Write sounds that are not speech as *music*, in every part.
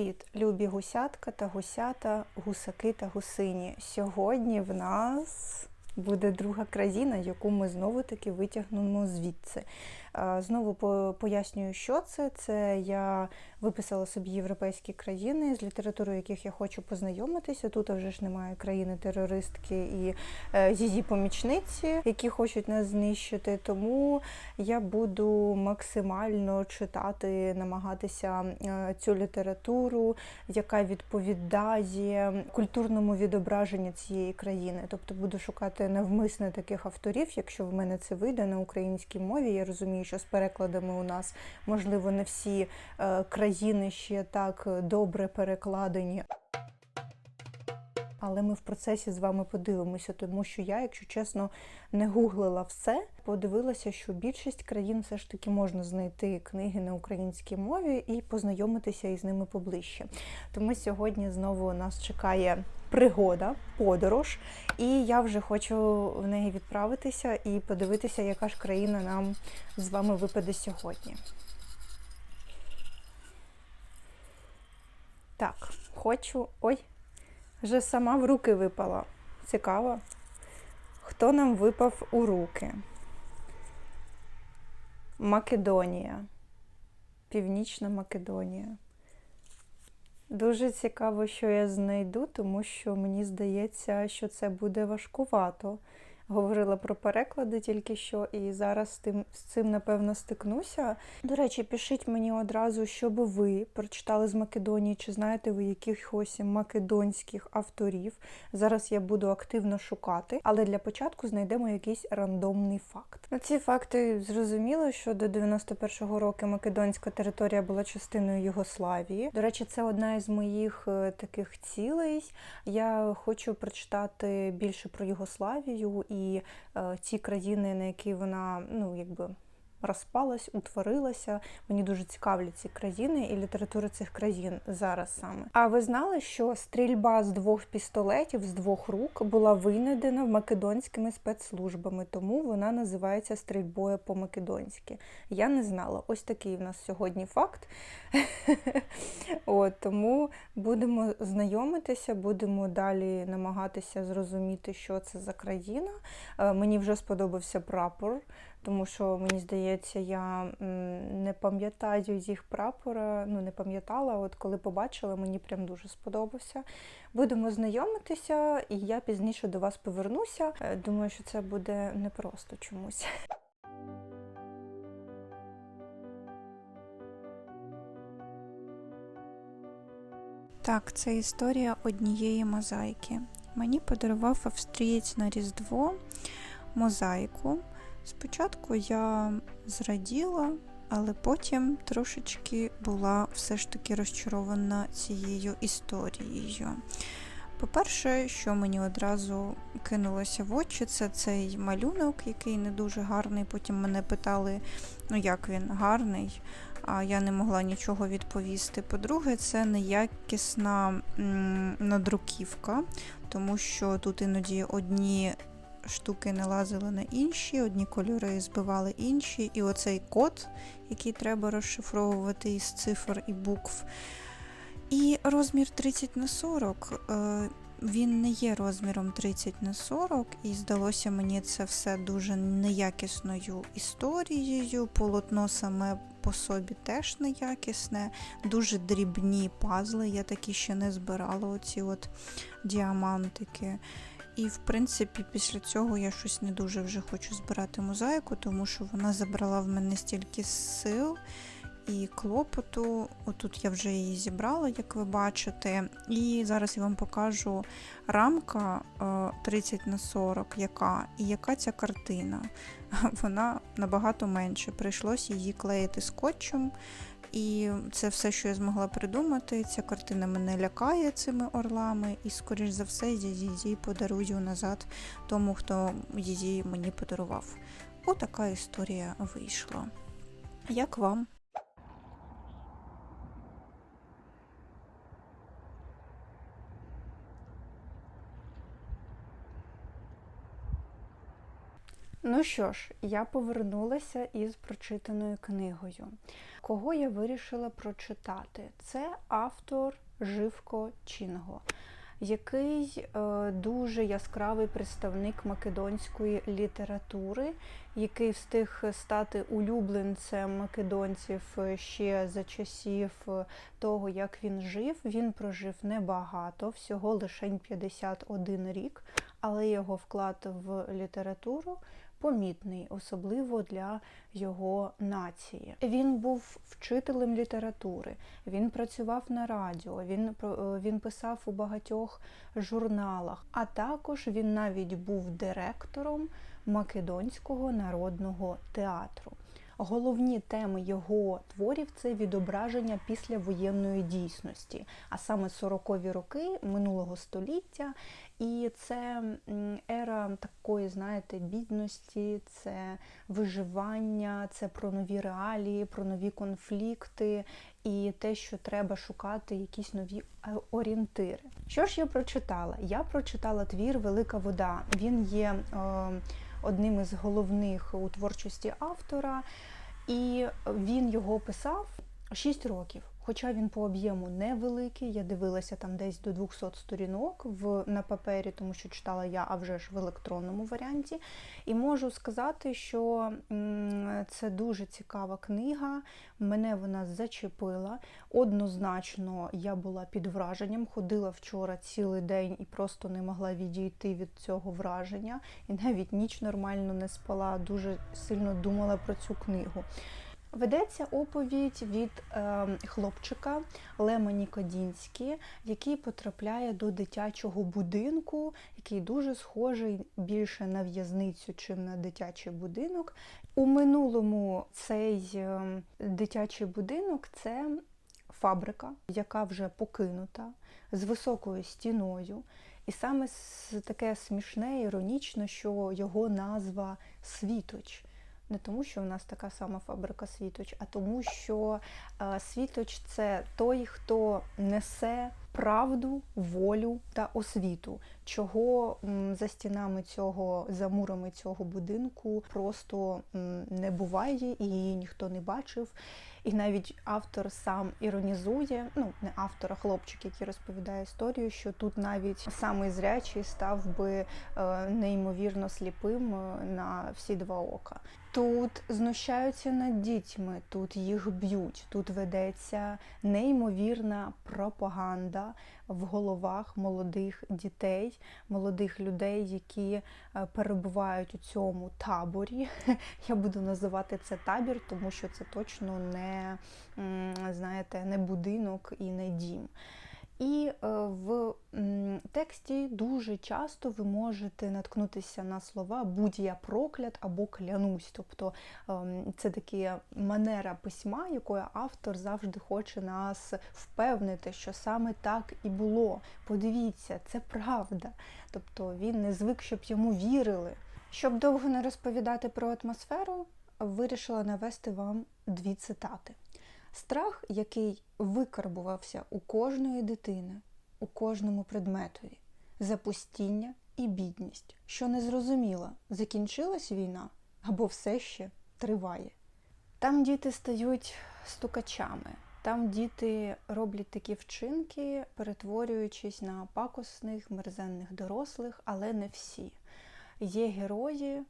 Привіт, любі гусятка та гусята, гусаки та гусині. Сьогодні в нас буде друга країна, яку ми знову таки витягнемо звідси. Знову пояснюю, що це. Це я виписала собі європейські країни, з літературою яких я хочу познайомитися. Тут вже ж немає країни-терористки і е, її помічниці, які хочуть нас знищити. Тому я буду максимально читати, намагатися е, цю літературу, яка відповідає культурному відображенню цієї країни. Тобто буду шукати навмисне таких авторів, якщо в мене це вийде на українській мові. Я розумію, що з перекладами у нас можливо не всі е, країни ще так добре перекладені. Але ми в процесі з вами подивимося, тому що я, якщо чесно, не гуглила все. Подивилася, що більшість країн все ж таки можна знайти книги на українській мові і познайомитися із ними поближче. Тому сьогодні знову нас чекає пригода, подорож, і я вже хочу в неї відправитися і подивитися, яка ж країна нам з вами випаде сьогодні. Так, хочу. Ой, вже сама в руки випала. Цікаво. Хто нам випав у руки? Македонія. Північна Македонія. Дуже цікаво, що я знайду, тому що мені здається, що це буде важкувато. Говорила про переклади тільки що, і зараз тим, з цим, напевно, стикнуся. До речі, пишіть мені одразу, що би ви прочитали з Македонії, чи знаєте ви якихось македонських авторів. Зараз я буду активно шукати, але для початку знайдемо якийсь рандомний факт. На ці факти зрозуміло, що до 91-го року македонська територія була частиною Югославії. До речі, це одна із моїх е, таких цілей. Я хочу прочитати більше про Югославію і е, ті країни, на які вона ну якби. Розпалась, утворилася. Мені дуже цікавлять ці країни і література цих країн зараз саме. А ви знали, що стрільба з двох пістолетів з двох рук була винайдена македонськими спецслужбами, тому вона називається стрільбою по-македонськи. Я не знала. Ось такий в нас сьогодні факт. *laughs* От, тому будемо знайомитися, будемо далі намагатися зрозуміти, що це за країна. Е, Мені вже сподобався прапор, тому що мені здається, я не пам'ятаю їх прапора. Ну, не пам'ятала. От коли побачила, мені прям дуже сподобався. Будемо знайомитися, і я пізніше до вас повернуся. Е, Думаю, що це буде непросто чомусь. *laughs* Так, це історія однієї мозаїки. Мені подарував австрієць на Різдво мозаїку. Спочатку я зраділа, але потім трошечки була все ж таки розчарована цією історією. По-перше, що мені одразу кинулося в очі, це цей малюнок, який не дуже гарний. Потім мене питали, ну як він гарний, а я не могла нічого відповісти. По-друге, це неякісна надруківка, тому що тут іноді одні штуки налазили на інші, одні кольори збивали інші. І оцей код, який треба розшифровувати із цифр і букв. І розмір 30 на 40. е, Він не є розміром 30 на 40, і здалося мені це все дуже неякісною історією. Полотно саме по собі теж неякісне, дуже дрібні пазли. Я такі ще не збирала, оці от діамантики. І, в принципі, після цього я щось не дуже вже хочу збирати мозаїку, тому що вона забрала в мене стільки сил і клопоту. Отут я вже її зібрала, як ви бачите. І зараз я вам покажу рамка е, 30 на 40, яка і яка ця картина. *laughs* Вона набагато менше. Прийшлось її клеїти скотчем. І це все, що я змогла придумати. Ця картина мене лякає цими орлами, і, скоріш за все, її подарую назад тому, хто її мені подарував. Отака історія вийшла. Як вам? Ну що ж, я повернулася із прочитаною книгою. Кого я вирішила прочитати? Це автор Живко Чінго, який е, дуже яскравий представник македонської літератури, який встиг стати улюбленцем македонців ще за часів е, того, як він жив. Він прожив небагато, всього лише 51 рік, але його вклад в літературу помітний, особливо для його нації. Він був вчителем літератури, він працював на радіо, він, е, він писав у багатьох журналах, а також він навіть був директором Македонського народного театру. Головні теми його творів це відображення післявоєнної дійсності, а саме 40-ві роки минулого століття. І це ера такої, знаєте, бідності, це виживання, це про нові реалії, про нові конфлікти і те, що треба шукати якісь нові е, орієнтири. Що ж я прочитала? Я прочитала твір Велика вода. Він є е, одним із головних у творчості автора, і він його писав 6 років. Хоча він по об'єму невеликий, я дивилася там десь до 200 сторінок в, на папері, тому що читала я, а вже ж в електронному варіанті. І можу сказати, що це дуже цікава книга. Мене вона зачепила. Однозначно, я була під враженням. Ходила вчора цілий день і просто не могла відійти від цього враження. І навіть ніч нормально не спала, дуже сильно думала про цю книгу. Ведеться оповідь від е, хлопчика Лема Нікодінські, який потрапляє до дитячого будинку, який дуже схожий більше на в'язницю, чим на дитячий будинок. У минулому цей е, дитячий будинок це фабрика, яка вже покинута з високою стіною. І саме таке смішне, іронічно, що його назва Світоч. Не тому, що в нас така сама фабрика Світоч, а тому, що е, Світоч це той, хто несе правду, волю та освіту, чого за стінами цього, за мурами цього будинку просто не буває, і її ніхто не бачив. І навіть автор сам іронізує, ну не автор, а хлопчик, який розповідає історію, що тут навіть самий зрячий став би е, неймовірно сліпим е, на всі два ока. Тут знущаються над дітьми, тут їх б'ють, тут ведеться неймовірна пропаганда в головах молодих дітей, молодих людей, які е, перебувають у цьому таборі. *laughs* Я буду називати це табір, тому що це точно не знаєте, не будинок і не дім. І е, в тексті дуже часто ви можете наткнутися на слова будь я проклят або клянусь. Тобто ем, це така манера письма, якою автор завжди хоче нас впевнити, що саме так і було. Подивіться, це правда. Тобто він не звик, щоб йому вірили. Щоб довго не розповідати про атмосферу, вирішила навести вам дві цитати. Страх, який викарбувався у кожної дитини, у кожному предметові, запустіння і бідність, що не зрозуміла, закінчилась війна або все ще триває. Там діти стають стукачами, там діти роблять такі вчинки, перетворюючись на пакосних, мерзенних дорослих, але не всі. Є герої,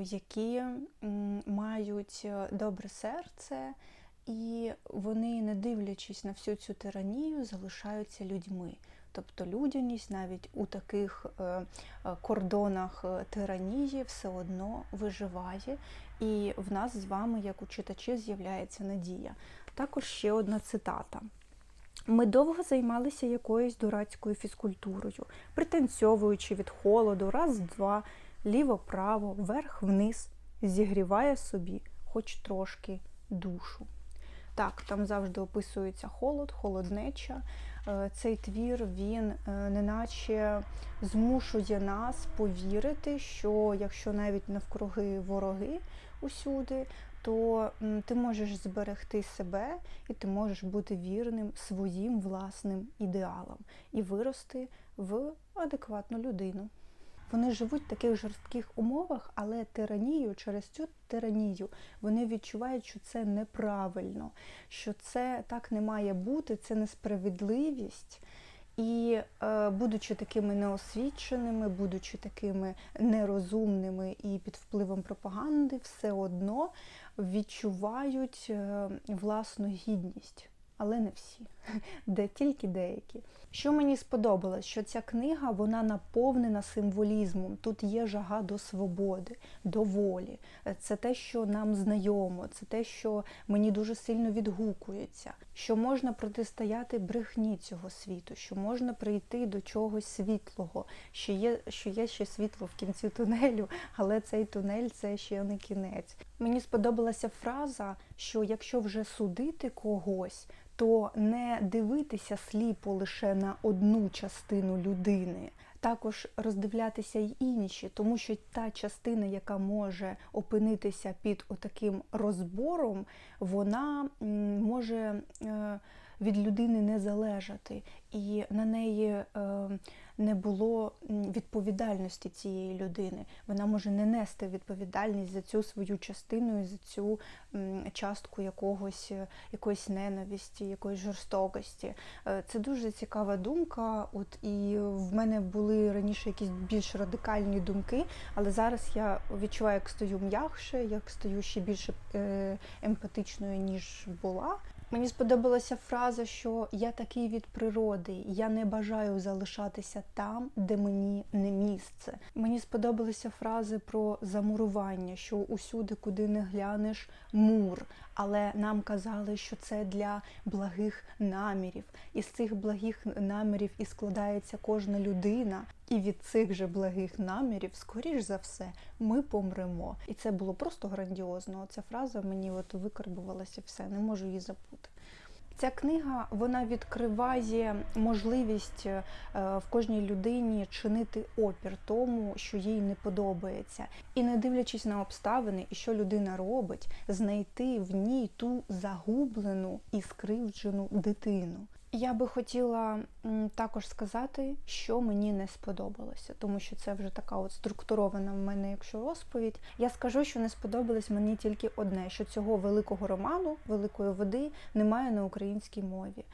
які мають е, добре серце, і вони, не дивлячись на всю цю тиранію, залишаються людьми. Тобто людяність навіть у таких е, е, кордонах е, тиранії все одно виживає, і в нас з вами, як у читачів, з'являється надія. Також ще одна цитата. Ми довго займалися якоюсь дурацькою фізкультурою, пританцьовуючи від холоду, раз-два, ліво-право, вверх-вниз, зігріває собі хоч трошки душу. Так, там завжди описується холод, холоднеча. Е, Цей твір він е, неначе змушує нас повірити, що якщо навіть навкруги вороги усюди, то ти можеш зберегти себе і ти можеш бути вірним своїм власним ідеалам і вирости в адекватну людину. Вони живуть в таких жорстких умовах, але тиранію через цю тиранію вони відчувають, що це неправильно, що це так не має бути, це несправедливість. І е, будучи такими неосвіченими, будучи такими нерозумними і під впливом пропаганди, все одно відчувають е, власну гідність. Але не всі, *laughs* де тільки деякі. Що мені сподобалось, що ця книга вона наповнена символізмом. Тут є жага до свободи, до волі. Це те, що нам знайомо, це те, що мені дуже сильно відгукується, що можна протистояти брехні цього світу, що можна прийти до чогось світлого, що є, що є ще світло в кінці тунелю, але цей тунель це ще не кінець. Мені сподобалася фраза, що якщо вже судити когось, то не дивитися сліпо лише на одну частину людини, також роздивлятися й інші, тому що та частина, яка може опинитися під отаким розбором, вона може е, від людини не залежати, і на неї е, не було відповідальності цієї людини. Вона може не нести відповідальність за цю свою частину і за цю частку якогось, е, якоїсь ненависті, якоїсь жорстокості. Е, Це дуже цікава думка. От і в мене були раніше якісь більш радикальні думки, але зараз я відчуваю, як стою м'якше, як стою ще більше е, емпатичною, ніж була. Мені сподобалася фраза, що я такий від природи, я не бажаю залишатися там, де мені не місце. Мені сподобалися фрази про замурування, що усюди, куди не глянеш, мур. Але нам казали, що це для благих намірів. І з цих благих намірів і складається кожна людина. І від цих же благих намірів, скоріш за все, ми помремо. І це було просто грандіозно. Ця фраза мені от викарбувалася все, не можу її забути. Ця книга вона відкриває можливість е, в кожній людині чинити опір тому, що їй не подобається, і не дивлячись на обставини і що людина робить, знайти в ній ту загублену і скривджену дитину. Я би хотіла також сказати, що мені не сподобалося, тому що це вже така от структурована в мене, якщо розповідь. Я скажу, що не сподобалось мені тільки одне: що цього великого роману, великої води, немає на українській мові.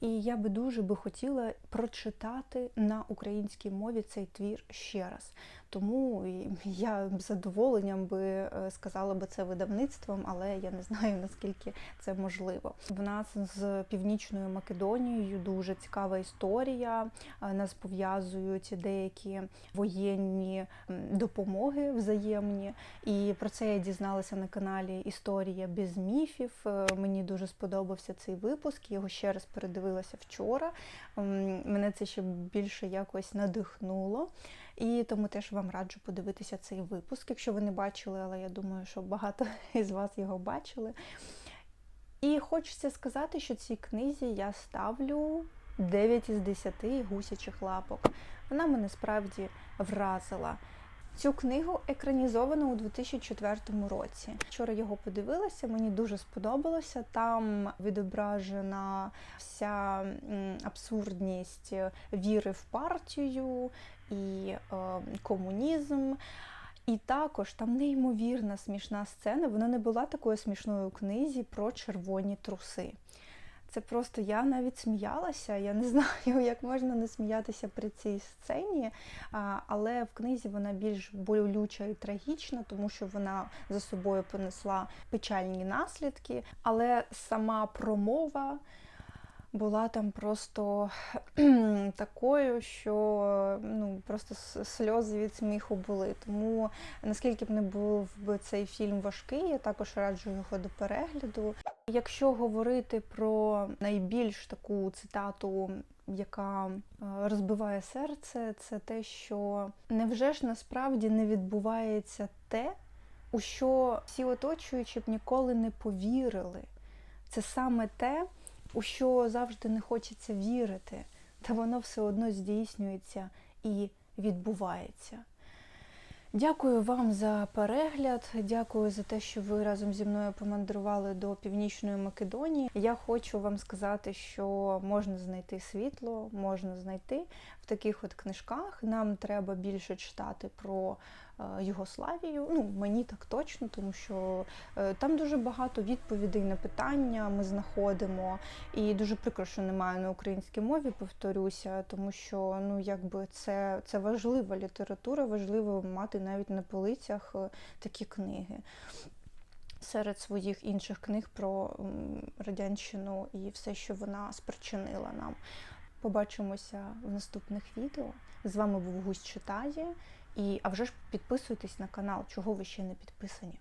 І я би дуже би хотіла прочитати на українській мові цей твір ще раз. Тому я з задоволенням би е, сказала би це видавництвом, але я не знаю наскільки це можливо. В нас з північною Македонією дуже цікава історія. Е, Нас пов'язують деякі воєнні допомоги взаємні. І про це я дізналася на каналі Історія без міфів. Е, Мені дуже сподобався цей випуск. Його ще раз передивилася вчора. Мене це ще більше якось надихнуло. І тому теж вам раджу подивитися цей випуск, якщо ви не бачили, але я думаю, що багато *laughs* із вас його бачили. І хочеться сказати, що цій книзі я ставлю 9 із 10 гусячих лапок. Вона мене справді вразила. Цю книгу екранізовано у 2004 році. Вчора його подивилася, мені дуже сподобалося. Там відображена вся абсурдність віри в партію і е, комунізм. І також там неймовірна смішна сцена. Вона не була такою смішною у книзі про червоні труси. Це просто я навіть сміялася. Я не *laughs* знаю, як можна не сміятися при цій сцені, але в книзі вона більш болюча і трагічна, тому що вона за собою понесла печальні наслідки. Але сама промова була там просто такою, що ну просто сльози від сміху були. Тому наскільки б не був би цей фільм важкий, я також раджу його до перегляду. Якщо говорити про найбільш таку цитату, яка е, розбиває серце, це те, що невже ж насправді не відбувається те, у що всі оточуючі б ніколи не повірили. Це саме те, у що завжди не хочеться вірити, та воно все одно здійснюється і відбувається. Дякую вам за перегляд. Дякую за те, що ви разом зі мною помандрували до Північної Македонії. Я хочу вам сказати, що можна знайти світло, можна знайти в таких от книжках нам треба більше читати про Югославію. Ну, мені так точно, тому що е, там дуже багато відповідей на питання ми знаходимо. І дуже прикро, що немає на українській мові, повторюся, тому що ну якби це, це важлива література, важливо мати навіть на полицях е, такі книги. Серед своїх інших книг про радянщину і все, що вона спричинила нам. Побачимося в наступних відео. З вами був Гусь читає. І а вже ж підписуйтесь на канал, чого ви ще не підписані.